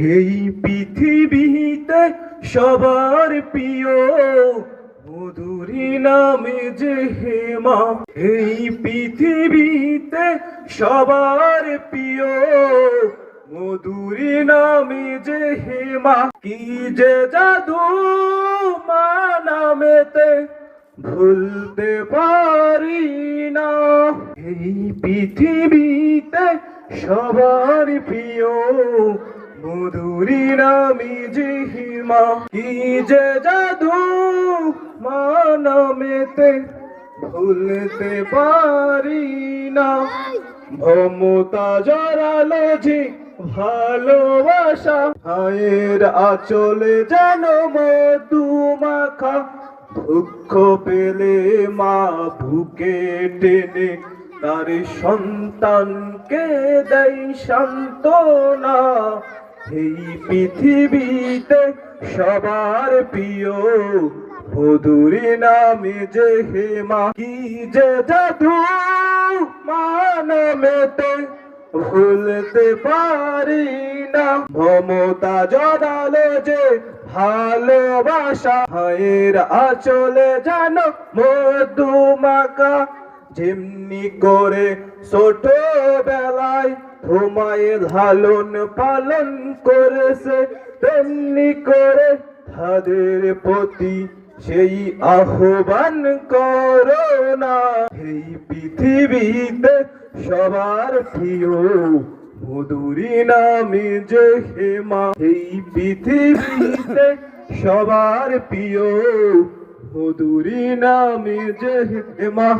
এই পৃথিবীতে সবার প্রিয় মধুরী নামে যে হেমা, এই পৃথিবীতে সবার প্রিয় মধুরী নামে যে হেমা। কি যে জাদু মা নামেতে ভুলতে পারি না। এই পৃথিবীতে সবার প্রিয় মধুরী নামি জিহিমা, কি যে জাদু মানমেতে ভুলতে পারি না। ভমতা জড়ালো জি ভালোবাসা হায়ের আচলে যেন মধু মাখা, দুঃখ পেলে মা বুকে টেনে তার সন্তানকে দেয় সান্ত্বনা। এই পৃথিবীতে সবার প্রিয় মধুরী নামে যে হেমা, কি যে জাদু মানমেতে ভুলতে পারি না। মমতা জড়ালো যে ভালোবাসা হায়ের আচলে জানো মধুমাকা যেমনি করে ছোট বেলায় তোমায় লালন পালন করেছে, তেমনি করে তাদের প্রতি সেই আহ্বান করো না। এই পৃথিবীতে সবার প্রিয় মধুরী নামে যে হেমা, এই পৃথিবীতে সবার প্রিয় মধুরী নামে যে হেমা।